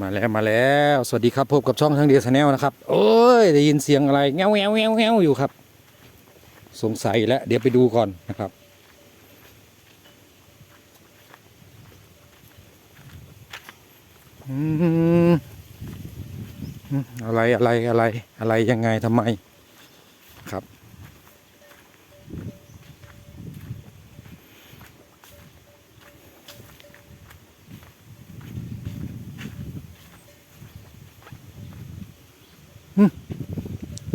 มาแล้วมาแล้ว สวัสดีครับพบกับช่องทางเดียชาแนลนะครับ โอ้ยได้ยินเสียงอะไรแงวแงวแงวแงวอยู่ครับ สงสัยแล้วเดี๋ยวไปดูก่อนนะครับ อืมอืมอะไรอะไรอะไรอะไรยังไงทำไม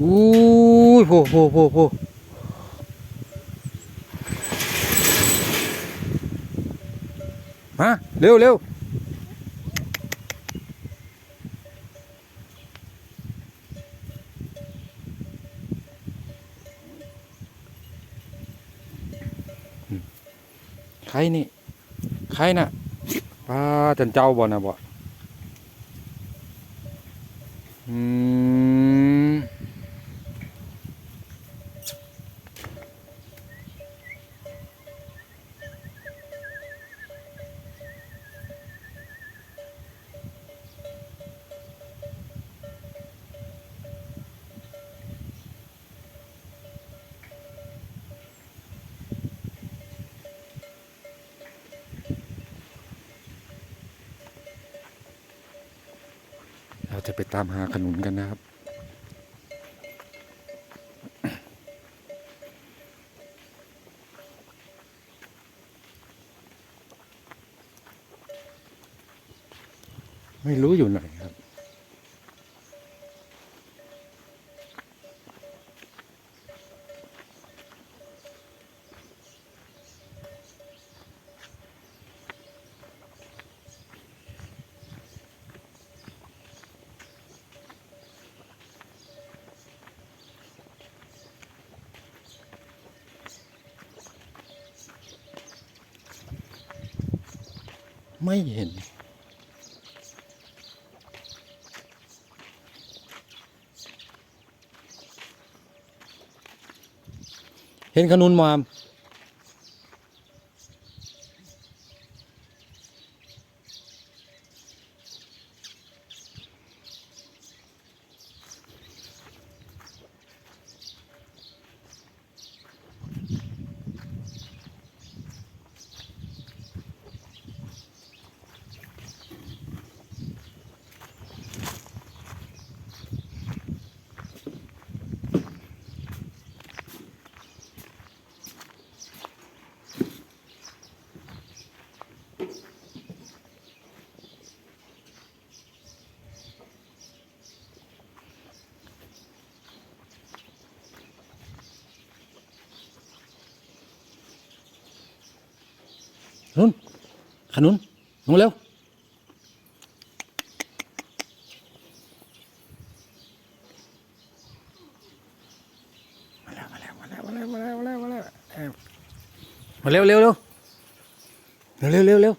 อู้ยโผโผโผโผมาเร็วเร็วใครนี่ ใครน่ะป้าจันเจ้าบ่นะบ่ เราจะไปตามหาขนุนกันนะครับ ไม่เห็น เห็นขนุนมาม นุนขนุนลงเร็วมาแล้วมาแล้วมาแล้วมาแล้วมาแล้วมาแล้วมาแล้วแอบมาเร็วเร็วเร็วเร็วเร็วเร็วเร็ว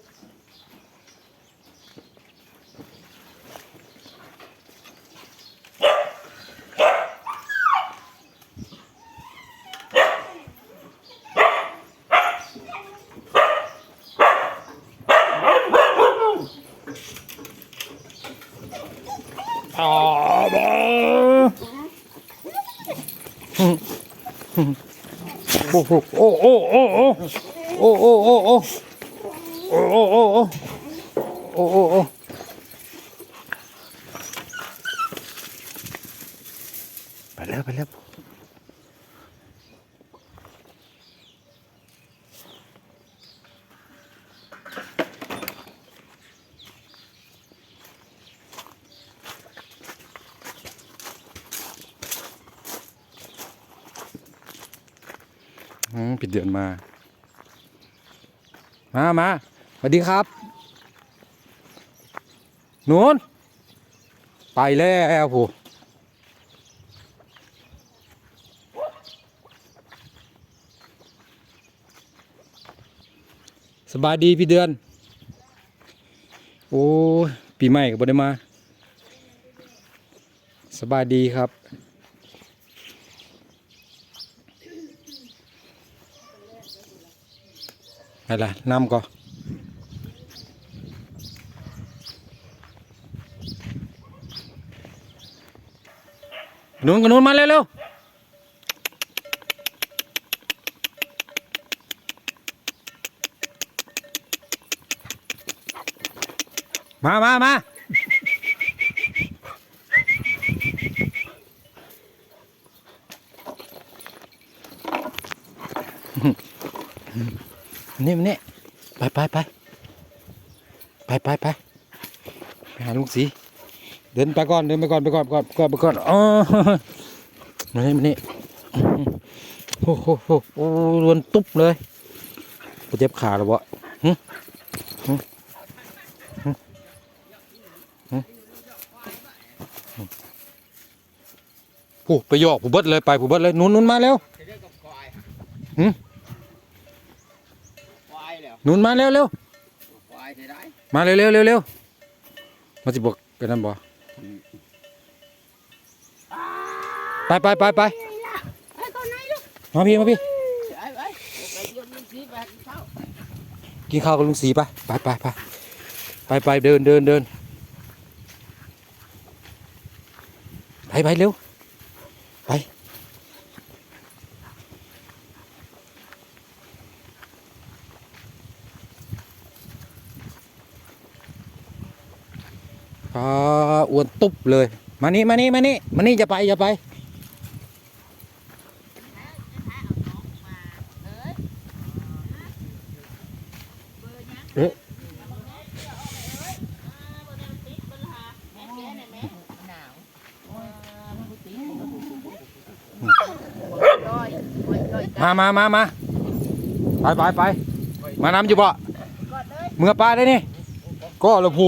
อ๋อบ้า โอ้โหโอ้โอ้โอ้โอ้โอ้โอ้โอ้โอ้โอ้โอ้โอ้โอ้โอ้โอ้โอ้ไปแล้วไปแล้ว อืมปิดเดือนมา มามาสวัสดีครับหนูนไปแล้วผู้สบายดีพี่เดือน โอ้ ปีใหม่ก็บ่ได้มา สบายดีครับ đây là năm con nôn nún mà leo leo mà mà mà Mm-hmm. นี่มันนี่ไปไปไปไปไปไปไปหาลุงสีเดินไปก่อนเดินไปก่อนไปก่อนไปก่อนไปก่อนไปก่อนอ๋อมานี่มานี่โอ้โหโอ้โหรวนตุ๊บเลยเจ็บขาแล้ววะหึหึหึหึโอ้ไปยอกผู้เบิดเลยไปผู้เบิดเลยนุนนุนมาเร็วหืมาแล้วห นุนมาเร็วเร็วมาเร็วเร็วเร็วเร็วมาสิบอกกันนั่นบ่ไปไปไปไปมาพี่มาพี่กินข้าวกับลุงสีไปไปไปไปไปไปเดินเดินเดินไปไปเร็วไป อ่าอ้วนตุ๊บเลย มานี่มานี่มานี่มานี่จะไปจะไปมามามามาไปไปไปมานำอยู่บ่เมื่อปลาได้นี่ก็ละผู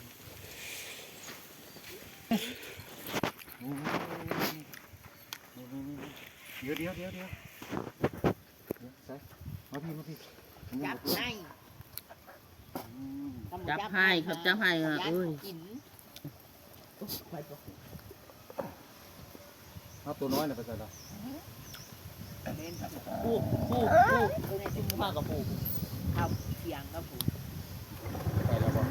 ครับจับให้ครับยัดอุ้ยกินเอาตัวน้อยน่ะไปใส่ละเล่นปูปูปูในชุมผ้ากับปูข้าวเคียงครับผมใส่แล้วบ่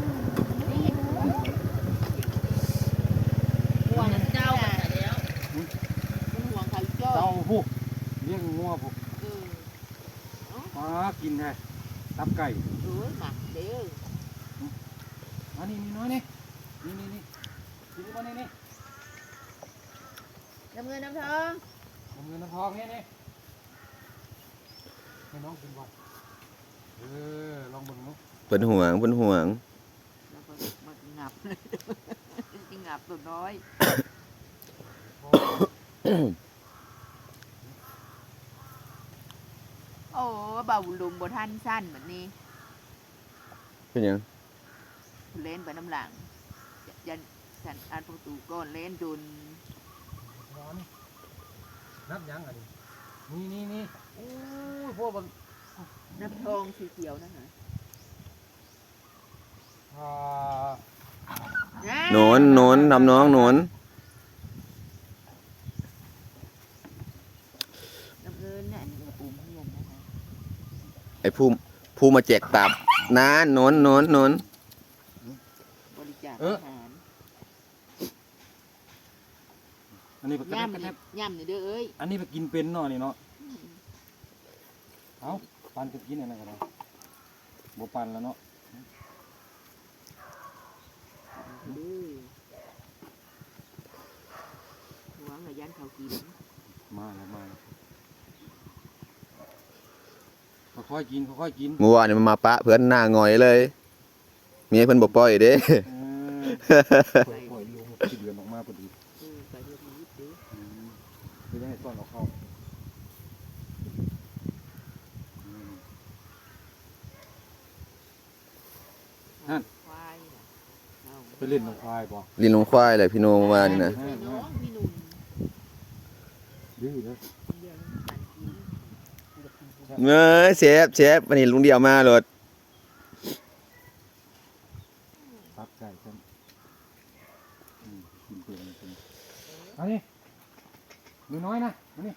ห่วงเจ้ากันแต่แล้วมันห่วงไข่จ้อเต้าหู้เลี้ยงงัวพวกเออมากินแท้ตับไก่เออหมักเด้อ อันนี้นี่น้อยนี่นี่นี่นี่กินบ่นี่นี่น้ำเงินน้ำทองผมเงินน้ำทองนี่นี่ให้น้องกินก่อนเออลองเบิ่งเนาะเพิ่นห่วงเพิ่นห่วงแล้วก็มางับจริงงับตัวน้อยโอ้เบาลุมบท่านสั้นแบบนี้เป็นหยัง เล่นไปน้ำหลังยันสันอันประตูก่อนเล่นจนร้อนนับยังอะดินี่นี่นี่โอ้ยพวกมันน้ำทองสีเขียวนั่นเหรออ่าโหนนโหนนทำน้องโหนนน้ำเงินเนี่ยอันนี้ปูมเงินนะคะไอ้ผู้ผู้มาแจกตับนานโหนนโหนนโหนนบริ จาคอาหารอันนี้ไปกระย่แทกกระแทกำย่ำนี่เด้อเอ้ยอันนี้ไปกินเป็นเนาะนี่เนาะ เอาปันจะกินอะไรกันเนาะบ่ปันแล้วเนาะดื้อหวังกับยันเขากินมาแล้วมาแล้วค่อยๆกินค่อยๆกินเมื่อวานนี่มันมาปะเพื่อนหน้าหงอยเลยเมียเพิ่นบ่ปล่อยเด้เออ ปล่อยลูกที่เดือนออกมาพอดีเออไปเรียนรู้ดื้ออืมไม่ได้ให้ต้อนเอาเข้าควายไปเล่นนกควายป่ะลินลงควายเลยพี่โนเมื่อวานนี่นะน้องพี่นุ่นดื้อเลยเลี้ยงกันกินเอ้ยเชฟเชฟวันนี้ลุงเดียวมาโหลด ตับไก่กันอืมกินเป็นกินเอานี่ มือน้อยนะมานี่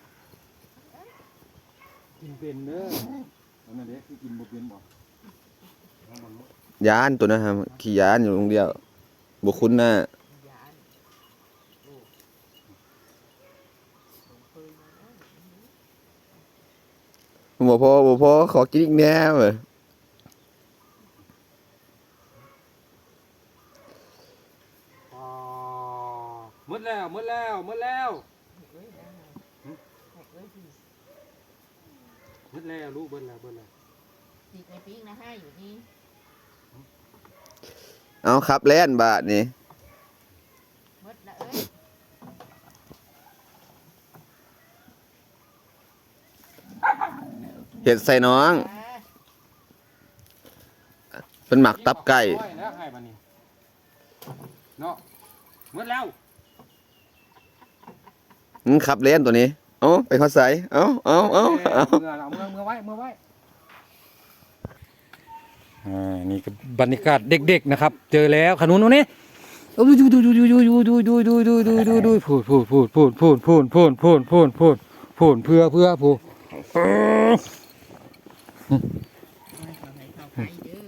กินเป็นเด้อเอานั่นเด็กกินบ่เป็นบ่เอามันบ่ยานตัวนะครับขี่ยานอยู่ลุงเดียวบุคุ้นหน้ายานโอ้เคยมาแล้วบ่พอบ่พอขอกินอีกแน่เว้ยอ๋อหมดแล้วหมดแล้วหมดแล้วเอ้ยนะเอ้ยสิหมดแล้วลูกเบิ่นแล้วเบิ่นแล้วปีกในปีกนะให้อยู่นี่เอาครับแล่นบาทนี่หมดละเอ้ยเห็ดใส่น้อง อ่าเป็นหมักตับไก่โอ้ยแล้วให้บัดนี้เนาะหมดแล้ว อืมครับเล่นตัวนี้ เอาไปเขาใส่เอาเอาเอาเอาเมื่อเอาเมื่อเมื่อไว้เมื่อไว้อ่านี่ก็บรรยากาศเด็กๆนะครับ เจอแล้วขนุนตรงนี้ดูดูดูดูดูดูดูดูดูดูดูดูดูพูดพูดพูดพูดพูดพูดพูดพูดพูดพูดพูดเพื่อเพื่อพูดให้เขาให้เขาให้เด้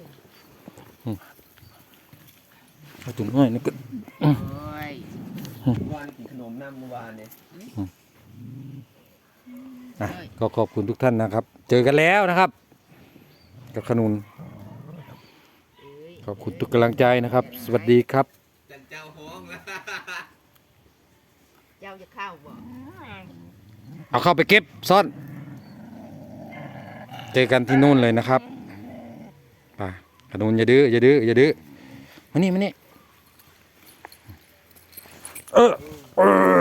อเอาถุงให้นี่ก็โอ้ยวานกินขนมน้ำเมื่อวานเนี่ย อะก็ขอบคุณทุกท่านนะครับ เจอกันแล้วนะครับ กับขนุนเอ้ยขอบคุณทุกกำลังใจนะครับ สวัสดีครับ จันเจ้าห้องแล้วเจ้าจะเข้าบ่เอาเข้าไปเก็บซ่อน เจอกันที่นู่นเลยนะครับไป่าขนุนอย่าดื้ออย่าดื้ออย่าดื้อมานี่มานี่เออเออ